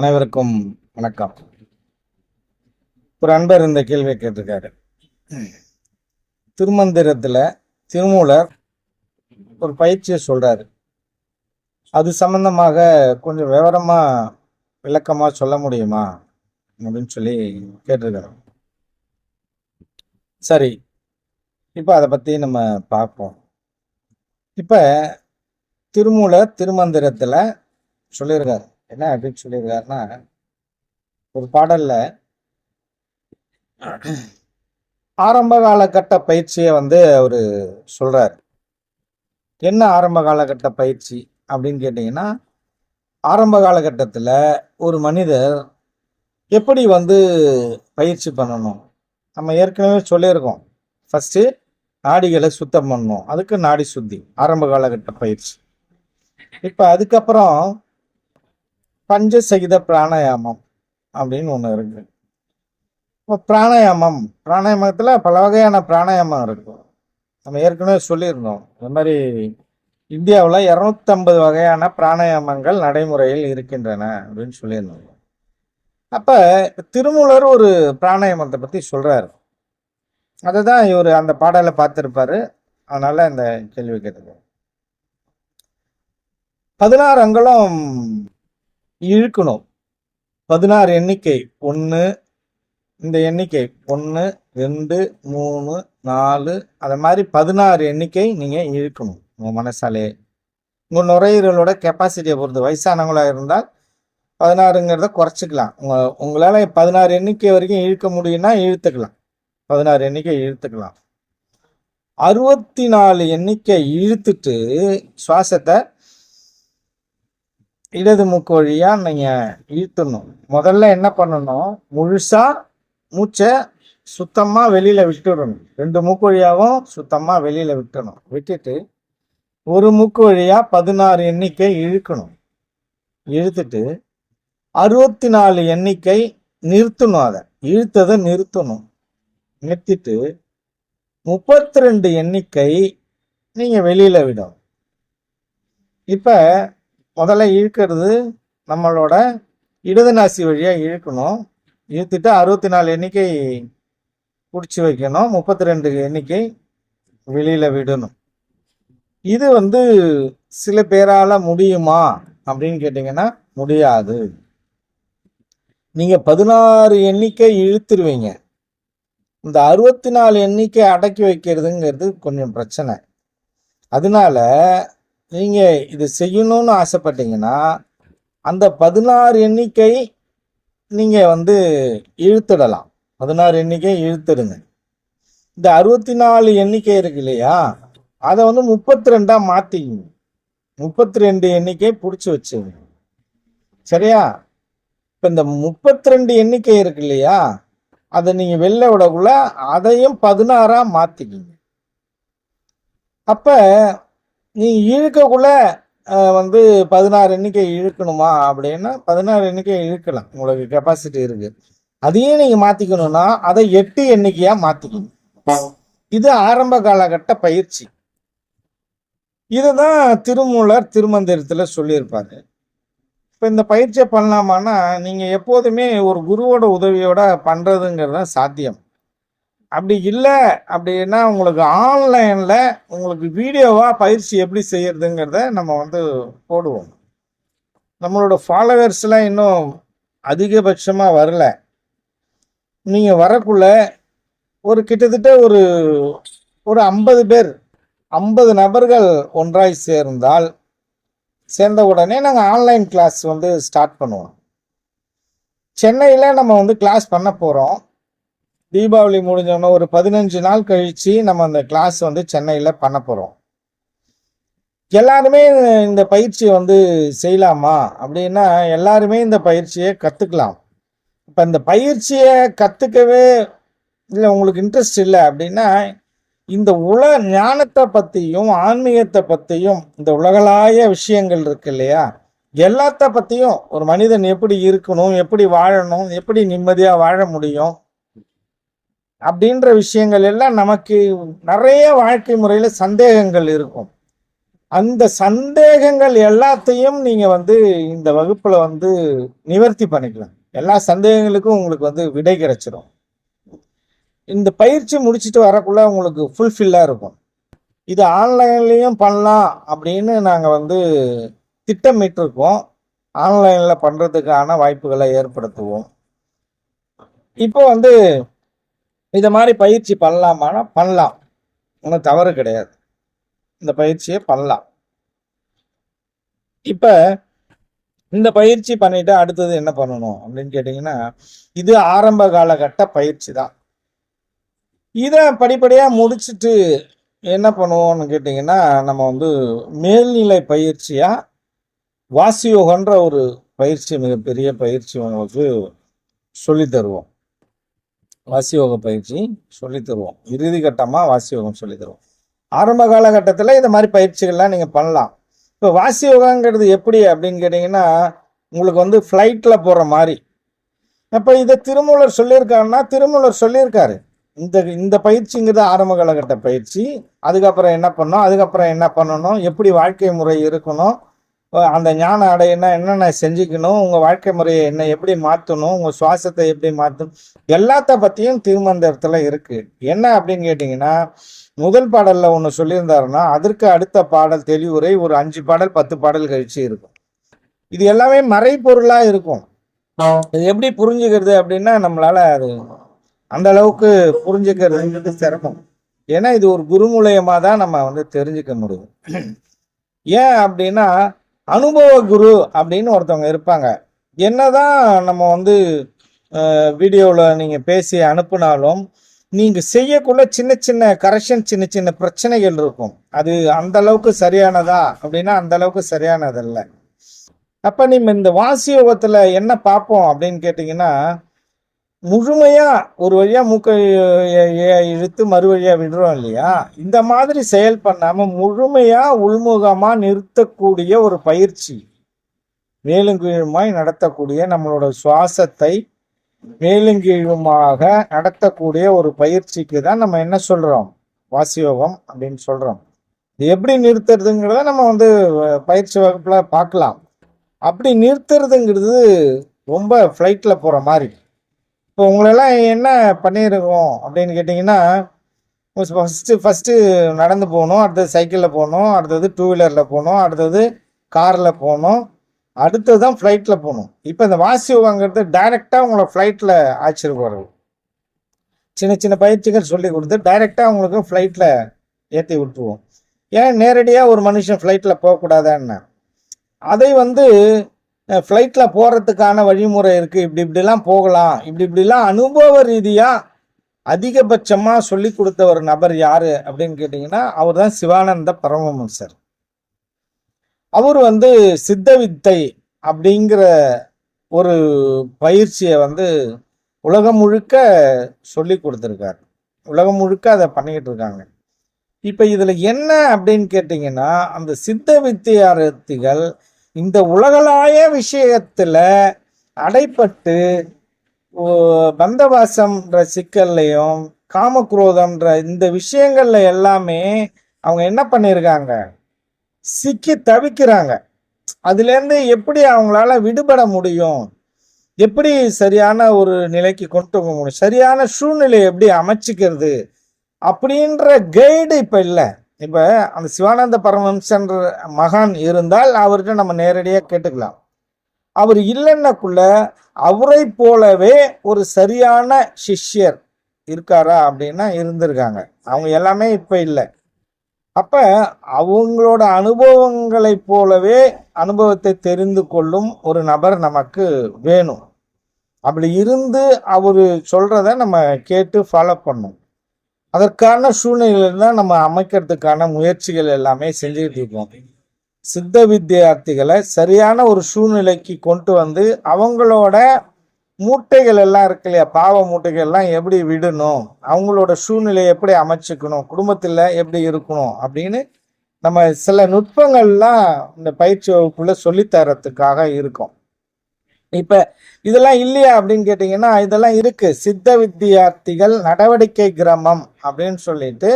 அனைவருக்கும் வணக்கம். ஒரு அன்பர் இந்த கேள்வியை கேட்டிருக்காரு. திருமந்திரத்தில் திருமூலர் ஒரு பயிற்சியை சொல்றாரு. அது சம்பந்தமாக கொஞ்சம் விவரமா விளக்கமா சொல்ல முடியுமா? அப்படின்னு சொல்லி கேட்டிருக்காரு. சரி இப்போ அதை பற்றி நம்ம பார்ப்போம். இப்போ திருமூலர் திருமந்திரத்தில் சொல்லியிருக்காரு. என்ன அப்படின்னு சொல்லியிருக்காருன்னா ஒரு பாடல்ல ஆரம்ப காலகட்ட பயிற்சியை வந்து அவர் சொல்றாரு. என்ன ஆரம்ப காலகட்ட பயிற்சி அப்படின்னு கேட்டிங்கன்னா ஆரம்ப காலகட்டத்தில் ஒரு மனிதர் எப்படி வந்து பயிற்சி பண்ணணும்? நம்ம ஏற்கனவே சொல்லியிருக்கோம். ஃபஸ்ட்டு நாடிகளை சுத்தம் பண்ணணும். அதுக்கு நாடி சுத்தி ஆரம்ப காலகட்ட பயிற்சி. இப்போ அதுக்கப்புறம் பஞ்சசகித பிராணாயாமம் அப்படின்னு ஒன்று இருக்கு. இப்போ பிராணாயாமம் பிராணாயாமத்தில் பல வகையான பிராணாயாமம் இருக்கும் நம்ம ஏற்கனவே சொல்லியிருந்தோம். இந்த மாதிரி இந்தியாவில் இரநூத்தம்பது வகையான பிராணாயாமங்கள் நடைமுறையில் இருக்கின்றன அப்படின்னு சொல்லியிருந்தோம். அப்போ திருமூலர் ஒரு பிராணாயாமத்தை பற்றி சொல்கிறாரு அதை தான் இவர் அந்த பாடலை பார்த்துருப்பாரு. அதனால் இந்த கேள்வி கேட்டுக்கோ பதினாறு அங்குலம் இழுக்கணும். பதினாறு எண்ணிக்கை. ஒன்று இந்த எண்ணிக்கை. ஒன்று ரெண்டு மூணு நாலு அது மாதிரி பதினாறு எண்ணிக்கை நீங்கள் இழுக்கணும் உங்கள் மனசாலே. உங்கள் நுரையீரலோட கெப்பாசிட்டியை பொறுத்து வயசானவங்களாக இருந்தால் பதினாறுங்கிறத குறைச்சிக்கலாம். உங்கள் உங்களால் பதினாறு எண்ணிக்கை வரைக்கும் இழுக்க முடியும்னா இழுத்துக்கலாம். பதினாறு எண்ணிக்கை இழுத்துக்கலாம். அறுபத்தி நாலு எண்ணிக்கை இழுத்துட்டு சுவாசத்தை இடது மூக்கு வழியா நீங்கள் இழுத்துடணும். முதல்ல என்ன பண்ணணும்? முழுசாக மூச்சை சுத்தமாக வெளியில் விட்டுடணும். ரெண்டு மூக்கு வழியாகவும் சுத்தமாக வெளியில் விட்டணும். விட்டுட்டு ஒரு மூக்கு வழியாக பதினாறு எண்ணிக்கை இழுக்கணும். இழுத்துட்டு அறுபத்தி நாலு எண்ணிக்கை நிறுத்தணும் அதை. இழுத்ததை நிறுத்தணும். நிறுத்திட்டு முப்பத்தி ரெண்டு எண்ணிக்கை நீங்கள் வெளியில் விடணும். இப்போ முதல்ல இழுக்கிறது நம்மளோட இடது நாசி வழியாக இழுக்கணும். இழுத்துட்டு அறுபத்தி நாலு எண்ணிக்கை பிடிச்சி வைக்கணும். முப்பத்தி ரெண்டு எண்ணிக்கை வெளியில் விடணும். இது வந்து சில பேரால் முடியுமா அப்படின்னு கேட்டிங்கன்னா முடியாது. நீங்கள் பதினாறு எண்ணிக்கை இழுத்துருவீங்க. இந்த அறுபத்தி நாலு எண்ணிக்கை அடக்கி வைக்கிறதுங்கிறது கொஞ்சம் பிரச்சனை. அதனால நீங்கள் இது செய்யணும்னு ஆசைப்பட்டீங்கன்னா அந்த பதினாறு எண்ணிக்கை நீங்கள் வந்து இழுத்துடலாம். பதினாறு எண்ணிக்கை இழுத்துடுங்க. இந்த அறுபத்தி நாலு எண்ணிக்கை இருக்கு இல்லையா? அதை வந்து முப்பத்தி ரெண்டாக மாத்திக்கங்க. முப்பத்தி ரெண்டு எண்ணிக்கை பிடிச்சி வச்சுங்க சரியா? இப்போ இந்த முப்பத்தி ரெண்டு எண்ணிக்கை இருக்கு இல்லையா? அதை நீங்கள் வெளில விடக்குள்ள அதையும் பதினாறாக மாற்றிக்கிங்க அப்போ நீ இழுக்கக்குள்ள வந்து பதினாறு எண்ணிக்கை இழுக்கணுமா அப்படின்னா பதினாறு எண்ணிக்கை இழுக்கலாம். உங்களுக்கு கெப்பாசிட்டி இருக்கு. அதையும் நீங்க மாத்திக்கணும்னா அதை எட்டு எண்ணிக்கையா மாத்திக்கணும். இது ஆரம்ப காலகட்ட பயிற்சி. இதுதான் திருமூலர் திருமந்திரத்துல சொல்லியிருப்பாரு. இப்போ இந்த பயிற்சியை பண்ணலாமான்னா நீங்க எப்போதுமே ஒரு குருவோட உதவியோட பண்றதுங்கிறது தான் சாத்தியம். அப்படி இல்லை அப்படின்னா உங்களுக்கு ஆன்லைனில் உங்களுக்கு வீடியோவாக பயிற்சி எப்படி செய்யறதுங்கிறத நம்ம வந்து போடுவோம். நம்மளோட ஃபாலோவர்ஸ்லாம் இன்னும் அதிகபட்சமாக வரல. நீங்கள் வரக்குள்ள ஒரு கிட்டத்தட்ட ஒரு ஒரு ஐம்பது பேர் ஐம்பது நபர்கள் ஒன்றாய் சேர்ந்தால் சேர்ந்த உடனே நாங்கள் ஆன்லைன் கிளாஸ் வந்து ஸ்டார்ட் பண்ணுவோம். சென்னையில் நம்ம வந்து கிளாஸ் பண்ண போகிறோம் தீபாவளி முடிஞ்சோன்னா ஒரு பதினஞ்சு நாள் கழித்து நம்ம அந்த கிளாஸ் வந்து சென்னையில் பண்ண போகிறோம் எல்லாருமே இந்த பயிற்சியை வந்து செய்யலாமா? அப்படின்னா எல்லாருமே இந்த பயிற்சியை கற்றுக்கலாம் இப்போ இந்த பயிற்சியை கற்றுக்கவே இல்லை உங்களுக்கு இன்ட்ரெஸ்ட் இல்லை அப்படின்னா இந்த உல ஞானத்தை பற்றியும் ஆன்மீகத்தை பற்றியும் இந்த உலகளாய விஷயங்கள் இருக்கு இல்லையா? எல்லாத்த பற்றியும் ஒரு மனிதன் எப்படி இருக்கணும் எப்படி வாழணும் எப்படி நிம்மதியாக வாழ முடியும்? அப்படின்ற விஷயங்கள் எல்லாம் நமக்கு நிறைய வாழ்க்கை முறையில் சந்தேகங்கள் இருக்கும். அந்த சந்தேகங்கள் எல்லாத்தையும் நீங்கள் வந்து இந்த வகுப்பில் வந்து நிவர்த்தி பண்ணிக்கலாம். எல்லா சந்தேகங்களுக்கும் உங்களுக்கு வந்து விடை கிடைச்சிடும் இந்த பயிற்சி முடிச்சுட்டு வரக்குள்ள உங்களுக்கு ஃபுல்ஃபில்லாக இருக்கும். இது ஆன்லைன்லேயும் பண்ணலாம் அப்படின்னு நாங்கள் வந்து திட்டமிட்டிருக்கோம். ஆன்லைனில் பண்ணுறதுக்கான வாய்ப்புகளை ஏற்படுத்துவோம். இப்போ வந்து இதை மாதிரி பயிற்சி பண்ணலாமானா பண்ணலாம். ஒன்றும் தவறு கிடையாது. இந்த பயிற்சியை பண்ணலாம். இப்போ இந்த பயிற்சி பண்ணிட்டு அடுத்தது என்ன பண்ணணும் அப்படின்னு கேட்டிங்கன்னா இது ஆரம்ப காலகட்ட பயிற்சி தான். இதை படிப்படியாக முடிச்சுட்டு என்ன பண்ணுவோம்னு கேட்டிங்கன்னா நம்ம வந்து மேல்நிலை பயிற்சியாக வாசியோகன்ற ஒரு பயிற்சி மிகப்பெரிய பயிற்சி உங்களுக்கு சொல்லித்தருவோம். வாசியோக பயிற்சி சொல்லி தருவோம் இறுதி கட்டமாக வாசியோகம் சொல்லித் தருவோம் ஆரம்ப காலகட்டத்தில் இந்த மாதிரி பயிற்சிகள்லாம் நீங்கள் பண்ணலாம். இப்போ வாசியோகங்கிறது எப்படி அப்படின்னு கேட்டிங்கன்னா உங்களுக்கு வந்து ஃப்ளைட்டில் போகிற மாதிரி. அப்போ இதை திருமூலர் சொல்லியிருக்காருன்னா திருமூலர் சொல்லியிருக்காரு. இந்த இந்த பயிற்சிங்கிறது ஆரம்ப காலகட்ட பயிற்சி. அதுக்கப்புறம் என்ன பண்ணணும்? அதுக்கப்புறம் என்ன பண்ணணும்? எப்படி வாழ்க்கை முறை இருக்கணும்? அந்த ஞான அடையினா என்னென்ன செஞ்சுக்கணும் உங்கள் வாழ்க்கை முறையை என்ன எப்படி மாற்றணும் உங்கள் சுவாசத்தை எப்படி மாற்றணும் எல்லாத்த பற்றியும் திருமந்திரத்தில் இருக்குது என்ன அப்படின்னு கேட்டிங்கன்னா முதல் பாடலில் ஒன்று சொல்லியிருந்தாருன்னா அதற்கு அடுத்த பாடல் தெளிவுரை ஒரு அஞ்சு பாடல் பத்து பாடல் கழிச்சு இருக்கும். இது எல்லாமே மறைப்பொருளாக இருக்கும். இது எப்படி புரிஞ்சுக்கிறது அப்படின்னா நம்மளால் அது அந்த அளவுக்கு புரிஞ்சுக்கிறதுங்கிறது சிரமம். ஏன்னா இது ஒரு குரு மூலயமா தான் நம்ம வந்து தெரிஞ்சுக்க முடியும். ஏன் அப்படின்னா அனுபவ குரு அப்படின்னு ஒருத்தவங்க இருப்பாங்க. என்னதான் நம்ம வந்து வீடியோவில் நீங்கள் பேசி அனுப்புனாலும் நீங்கள் செய்யக்குள்ள சின்ன சின்ன கரெக்ஷன் சின்ன சின்ன பிரச்சனைகள் இருக்கும். அது அந்த அளவுக்கு சரியானதா அப்படின்னா அந்த அளவுக்கு சரியானதல்ல. அப்போ நம்ம இந்த வாசி யோகத்தில் என்ன பார்ப்போம் அப்படின்னு கேட்டிங்கன்னா முழுமையாக ஒரு வழியாக மூக்கை இழுத்து மறு வழியாக விடுறோம் இல்லையா? இந்த மாதிரி செயல் பண்ணாமல் முழுமையாக உள்முகமாக நிறுத்தக்கூடிய ஒரு பயிற்சி மேலும் கீழுமாய் நடத்தக்கூடிய நம்மளோட சுவாசத்தை மேலும் கீழுமாக நடத்தக்கூடிய ஒரு பயிற்சிக்கு தான் நம்ம என்ன சொல்கிறோம் வாசியோகம் அப்படின்னு சொல்கிறோம் இது எப்படி நிறுத்துறதுங்கிறத நம்ம வந்து பயிற்சி வகுப்பில் பார்க்கலாம். அப்படி நிறுத்துறதுங்கிறது ரொம்ப ஃப்ளைட்டில் போகிற மாதிரி. இப்போ உங்களெல்லாம் என்ன பண்ணியிருக்கோம் அப்படின்னு கேட்டிங்கன்னா ஃபஸ்ட்டு ஃபஸ்ட்டு நடந்து போகணும் அடுத்தது சைக்கிளில் போகணும் அடுத்தது டூ வீலரில் போகணும் அடுத்தது காரில் போகணும் அடுத்தது தான் ஃப்ளைட்டில் போகணும். இப்போ இந்த வாசி யோகாங்கிறது டைரெக்டாக உங்களை ஃப்ளைட்டில் ஆச்சரியம் சின்ன சின்ன பயிற்சிகள் சொல்லி கொடுத்து டைரெக்டாக உங்களுக்கு ஃப்ளைட்டில் ஏற்றி விட்டுருவோம். ஏன் நேரடியாக ஒரு மனுஷன் ஃப்ளைட்டில் போகக்கூடாதான்னு? அதை வந்து ஃப்ளைட்டில் போகிறதுக்கான வழிமுறை இருக்குது இப்படி இப்படிலாம் போகலாம். இப்படி இப்படிலாம் அனுபவ ரீதியாக அதிகபட்சமாக சொல்லி கொடுத்த ஒரு நபர் யார் அப்படின்னு கேட்டிங்கன்னா அவர் தான் சிவானந்த பரமஹம்சர். அவர் வந்து சித்த வித்தை அப்படிங்கிற ஒரு பயிற்சியை வந்து உலகம் முழுக்க சொல்லி கொடுத்துருக்காரு. உலகம் முழுக்க அதை பண்ணிக்கிட்டு இருக்காங்க. இப்போ இதில் என்ன அப்படின்னு கேட்டிங்கன்னா அந்த சித்த வித்தியார்த்திகள் இந்த உலகளாய விஷயத்துல அடைப்பட்டு பந்தவாசம்ன்ற சிக்கல்லையும் காமக்ரோதம்ன்ற இந்த விஷயங்கள்ல எல்லாமே அவங்க என்ன பண்ணியிருக்காங்க சிக்கி தவிக்கிறாங்க. அதுலேருந்து எப்படி அவங்களால விடுபட முடியும்? எப்படி சரியான ஒரு நிலைக்கு கொண்டு போக முடியும்? சரியான சூழ்நிலையை எப்படி அமைச்சிக்கிறது? அப்படின்ற கைடு இப்போ இல்லை. இப்போ அந்த சிவானந்த பரமஹம்சன்ற மகான் இருந்தால் அவர்கிட்ட நம்ம நேரடியாக கேட்டுக்கலாம். அவர் இல்லைன்னக்குள்ள அவரை போலவே ஒரு சரியான சிஷ்யர் இருக்காரா அப்படின்னா இருந்திருக்காங்க. அவங்க எல்லாமே இப்போ இல்லை. அப்போ அவங்களோட அனுபவங்களைப் போலவே அனுபவத்தை தெரிந்து கொள்ளும் ஒரு நபர் நமக்கு வேணும். அப்படி இருந்து அவர் சொல்கிறத நம்ம கேட்டு ஃபாலோ பண்ணும் அதற்கான சூழ்நிலையில் தான் நம்ம அமைக்கிறதுக்கான முயற்சிகள் எல்லாமே செஞ்சுக்கிட்டு இருக்கோம். சித்த வித்தியார்த்திகளை சரியான ஒரு சூழ்நிலைக்கு கொண்டு வந்து அவங்களோட மூட்டைகள் எல்லாம் இருக்கு இல்லையா? பாவ மூட்டைகள் எல்லாம் எப்படி விடணும்? அவங்களோட சூழ்நிலையை எப்படி அமைச்சுக்கணும்? குடும்பத்தில் எப்படி இருக்கணும்? அப்படின்னு நம்ம சில நுட்பங்கள்லாம் இந்த பயிற்சி வகுப்புல சொல்லித்தரத்துக்காக இருக்கும். இப்போ இதெல்லாம் இல்லையா அப்படின்னு கேட்டிங்கன்னா இதெல்லாம் இருக்குது சித்த வித்தியார்த்திகள் நடவடிக்கை கிரமம் அப்படின்னு சொல்லிட்டு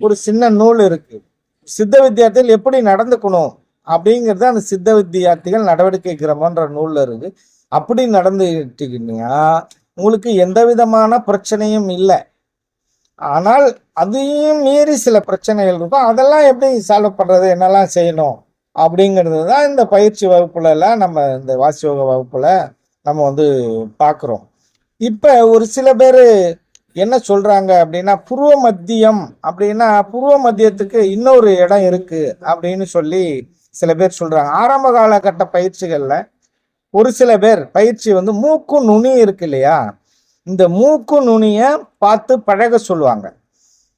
ஒரு சின்ன நூல் இருக்குது சித்த வித்தியார்த்திகள் எப்படி நடந்துக்கணும் அப்படிங்கிறது அந்த சித்த வித்தியார்த்திகள் நடவடிக்கை கிரமன்ற நூலில் இருக்குது அப்படி நடந்துக்கிட்டீங்கன்னா உங்களுக்கு எந்த விதமான பிரச்சனையும் இல்லை. ஆனால் அதையும் மீறி சில பிரச்சனைகள் இருக்கும். அதெல்லாம் எப்படி சால்வ் பண்ணுறது என்னெல்லாம் செய்யணும்? அப்படிங்கிறது தான் இந்த பயிற்சி வகுப்புலலாம் நம்ம இந்த வாசியோக வகுப்பில் நம்ம வந்து பார்க்குறோம் இப்போ ஒரு சில பேர் என்ன சொல்கிறாங்க அப்படின்னா புருவ மத்தியம் அப்படின்னா புருவ மத்தியத்துக்கு இன்னொரு இடம் இருக்குது அப்படின்னு சொல்லி சில பேர் சொல்கிறாங்க ஆரம்ப காலகட்ட பயிற்சிகளில் ஒரு சில பேர் பயிற்சி வந்து மூக்கு நுனி இருக்கு இல்லையா? இந்த மூக்கு நுனியை பார்த்து பழக சொல்லுவாங்க.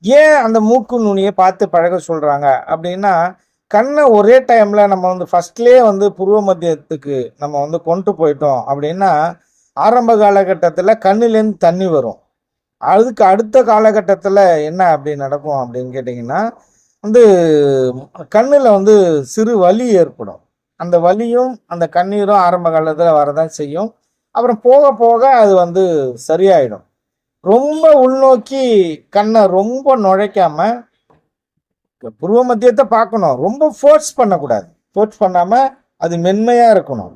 ஏன் அந்த மூக்கு நுனியை பார்த்து பழக சொல்கிறாங்க அப்படின்னா கண்ணை ஒரே டைமில் நம்ம வந்து ஃபஸ்ட்லேயே வந்து புருவ மத்தியத்துக்கு நம்ம வந்து கொண்டு போயிட்டோம் அப்படின்னா ஆரம்ப காலகட்டத்தில் கண்ணிலேருந்து தண்ணி வரும். அதுக்கு அடுத்த காலகட்டத்தில் என்ன அப்படி நடக்கும் அப்படின்னு கேட்டிங்கன்னா வந்து கண்ணில் வந்து சிறு வலி ஏற்படும். அந்த வலியும் அந்த கண்ணீரும் ஆரம்ப காலத்தில் வரதான் செய்யும். அப்புறம் போக போக அது வந்து சரியாயிடும். ரொம்ப உள்நோக்கி கண்ணை ரொம்ப நுழைக்காம புருவ மத்தியத்தை பார்க்கணும். ரொம்ப ஃபோர்ஸ் பண்ணக்கூடாது. ஃபோர்ஸ் பண்ணாம அது மென்மையா இருக்கணும்.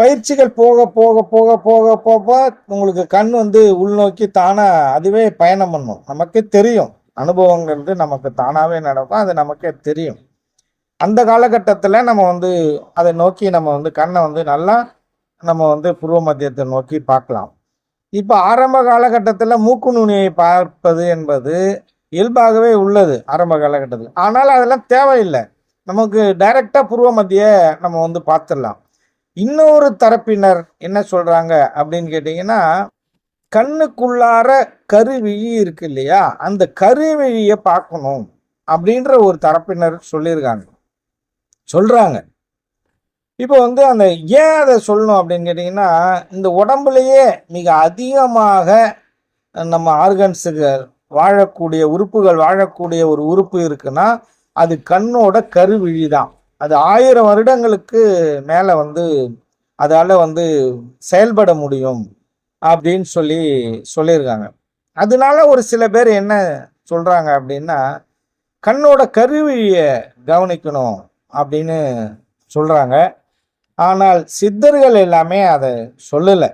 பயிற்சிகள் போக போக போக போக போக உங்களுக்கு கண் வந்து உள்நோக்கி தானா அதுவே பயணம் பண்ணும். நமக்கு தெரியும். அனுபவங்கிறது நமக்கு தானாவே நடக்கும். அது நமக்கே தெரியும். அந்த காலகட்டத்தில் நம்ம வந்து அதை நோக்கி நம்ம வந்து கண்ணை வந்து நல்லா நம்ம வந்து புருவ மத்தியத்தை நோக்கி பார்க்கலாம். இப்போ ஆரம்ப காலகட்டத்தில் மூக்கு நுனியை பார்ப்பது என்பது இயல்பாகவே உள்ளது ஆரம்ப காலகட்டத்தில். ஆனால் அதெல்லாம் தேவையில்லை. நமக்கு டைரக்டா பூர்வ மத்திய நம்ம வந்து பார்த்துடலாம். இன்னொரு தரப்பினர் என்ன சொல்கிறாங்க அப்படின்னு கேட்டிங்கன்னா கண்ணுக்குள்ளார கருவிழி இருக்கு இல்லையா? அந்த கருவிழியை பார்க்கணும் அப்படின்ற ஒரு தரப்பினர் சொல்லியிருக்காங்க. சொல்கிறாங்க இப்போ வந்து அந்த ஏன் அதை சொல்லணும் அப்படின்னு கேட்டிங்கன்னா இந்த உடம்புலயே மிக அதிகமாக நம்ம ஆர்கன்ஸுக்கு வாழக்கூடிய உறுப்புகள் வாழக்கூடிய ஒரு உறுப்பு இருக்குன்னா அது கண்ணோட கருவிழி தான் அது ஆயிரம் வருடங்களுக்கு மேலே வந்து அதால் வந்து செயல்பட முடியும் அப்படின்னு சொல்லி சொல்லியிருக்காங்க. அதனால ஒரு சில பேர் என்ன சொல்கிறாங்க அப்படின்னா கண்ணோட கருவிழியை கவனிக்கணும் அப்படின்னு சொல்கிறாங்க ஆனால் சித்தர்கள் எல்லாமே அதை சொல்லலை.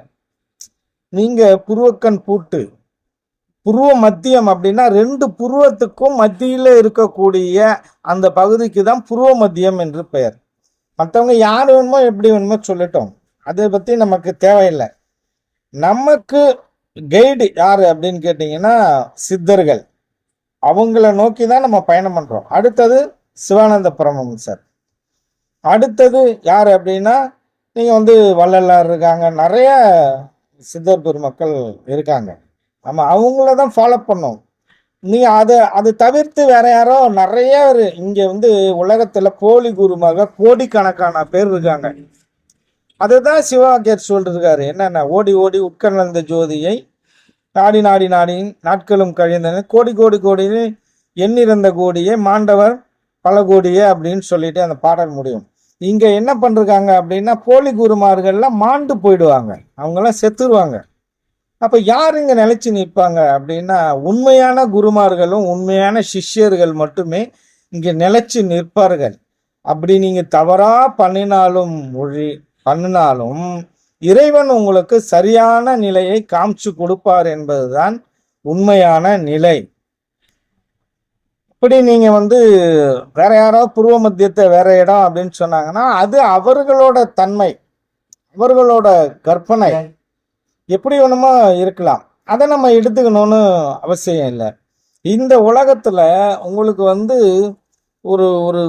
நீங்கள் புருவக்கண் பூட்டு புருவ மத்தியம் அப்படின்னா ரெண்டு புருவத்துக்கும் மத்தியில் இருக்கக்கூடிய அந்த பகுதிக்கு தான் புருவ மத்தியம் என்று பெயர். மற்றவங்க யார் வேணுமோ எப்படி வேணுமோ சொல்லட்டும். அதை பற்றி நமக்கு தேவையில்லை. நமக்கு கைடு யார் அப்படின்னு கேட்டிங்கன்னா சித்தர்கள். அவங்கள நோக்கி தான் நம்ம பயணம் பண்ணுறோம் அடுத்தது சிவானந்த சார். அடுத்தது யார் அப்படின்னா நீங்கள் வந்து வள்ளலார் இருக்காங்க. நிறைய சித்தர் பெருமக்கள் இருக்காங்க. நம்ம அவங்கள தான் ஃபாலோ பண்ணோம். நீ அதை அதை தவிர்த்து வேற யாரோ நிறைய இங்கே வந்து உலகத்தில் போலி குருமாக கோடிக்கணக்கான பேர் இருக்காங்க. அதுதான் சிவாக்கியர் சொல்லிருக்காரு. என்னென்ன ஓடி ஓடி உட்கலந்த ஜோதியை நாடி நாடி நாடி நாட்களும் கழிந்தன. கோடி கோடி கோடி எண்ணிறந்த கோடியே மாண்டவர் பல கோடியே அப்படின்னு சொல்லிட்டு அந்த பாடல் முடியும். இங்கே என்ன பண்றாங்க அப்படின்னா போலி குருமார்கள்லாம் மாண்டு போயிடுவாங்க. அவங்கெல்லாம் செத்துருவாங்க. அப்ப யார் இங்க நிலைச்சு நிற்பாங்க அப்படின்னா உண்மையான குருமார்களும் உண்மையான சிஷ்யர்கள் மட்டுமே இங்க நிலைச்சு நிற்பார்கள். அப்படி நீங்க தவறா பண்ணினாலும் மொழி பண்ணினாலும் இறைவன் உங்களுக்கு சரியான நிலையை காமிச்சு கொடுப்பார் என்பதுதான் உண்மையான நிலை. இப்படி நீங்க வந்து வேற யாராவது புருவ மத்தியத்தை வேற இடம் அப்படின்னு சொன்னாங்கன்னா அது அவர்களோட தன்மை அவர்களோட கற்பனை. எப்படி வேணுமோ இருக்கலாம். அதை நம்ம எடுத்துக்கணும்னு அவசியம் இல்லை. இந்த உலகத்தில் உங்களுக்கு வந்து ஒரு ஒரு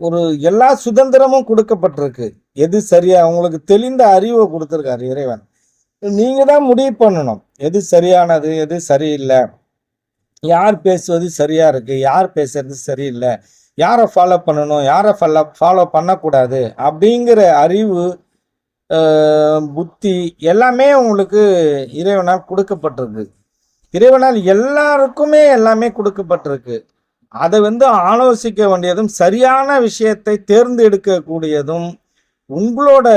ஒரு எல்லா சுதந்திரமும் கொடுக்கப்பட்டிருக்கு. எது சரியா? உங்களுக்கு தெளிந்த அறிவை கொடுத்துருக்காரு இறைவன். நீங்கள் தான் முடிவு பண்ணணும். எது சரியானது எது சரியில்லை? யார் பேசுவது சரியாக இருக்குது யார் பேசுறது சரியில்லை? யாரை ஃபாலோ பண்ணணும்? யாரை ஃபாலோ ஃபாலோ பண்ணக்கூடாது? அப்படிங்கிற அறிவு புத்தி எல்லாமே உங்களுக்கு இறைவனால் கொடுக்கப்பட்டிருக்கு. இறைவனால் எல்லாருக்குமே எல்லாமே கொடுக்கப்பட்டிருக்கு. அதை வந்து ஆலோசிக்க வேண்டியதும் சரியான விஷயத்தை தேர்ந்தெடுக்கக்கூடியதும் உங்களோட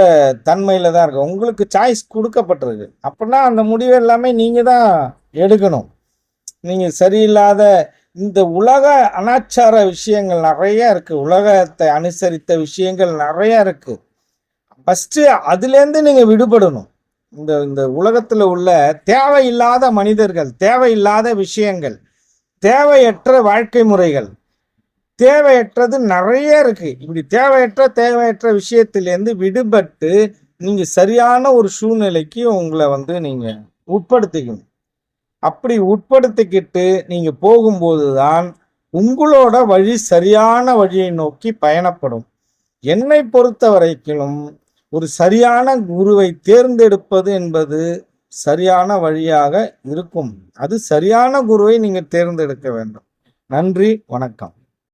தன்மையில் தான் இருக்கு. உங்களுக்கு சாய்ஸ் கொடுக்கப்பட்டிருக்கு. அப்படின்னா அந்த முடிவு எல்லாமே நீங்கள் தான் எடுக்கணும். நீங்கள் சரியில்லாத இந்த உலக அனாச்சார விஷயங்கள் நிறைய இருக்குது உலகத்தை அனுசரித்த விஷயங்கள் நிறைய இருக்குது ஃபஸ்ட்டு அதுலேருந்து நீங்கள் விடுபடணும். இந்த இந்த உலகத்தில் உள்ள தேவையில்லாத மனிதர்கள் தேவையில்லாத விஷயங்கள் தேவையற்ற வாழ்க்கை முறைகள் தேவையற்றது நிறைய இருக்குது இப்படி தேவையற்ற தேவையற்ற விஷயத்திலேருந்து விடுபட்டு நீங்கள் சரியான ஒரு சூழ்நிலைக்கு உங்களை வந்து நீங்கள் உட்படுத்திக்கணும். அப்படி உட்படுத்திக்கிட்டு நீங்கள் போகும்போது தான் உங்களோட வழி சரியான வழியை நோக்கி பயணப்படும். என்னை பொறுத்த வரைக்கும் ஒரு சரியான குருவை தேர்ந்தெடுப்பது என்பது சரியான வழியாக இருக்கும். அது சரியான குருவை நீங்கள் தேர்ந்தெடுக்க வேண்டும். நன்றி வணக்கம்.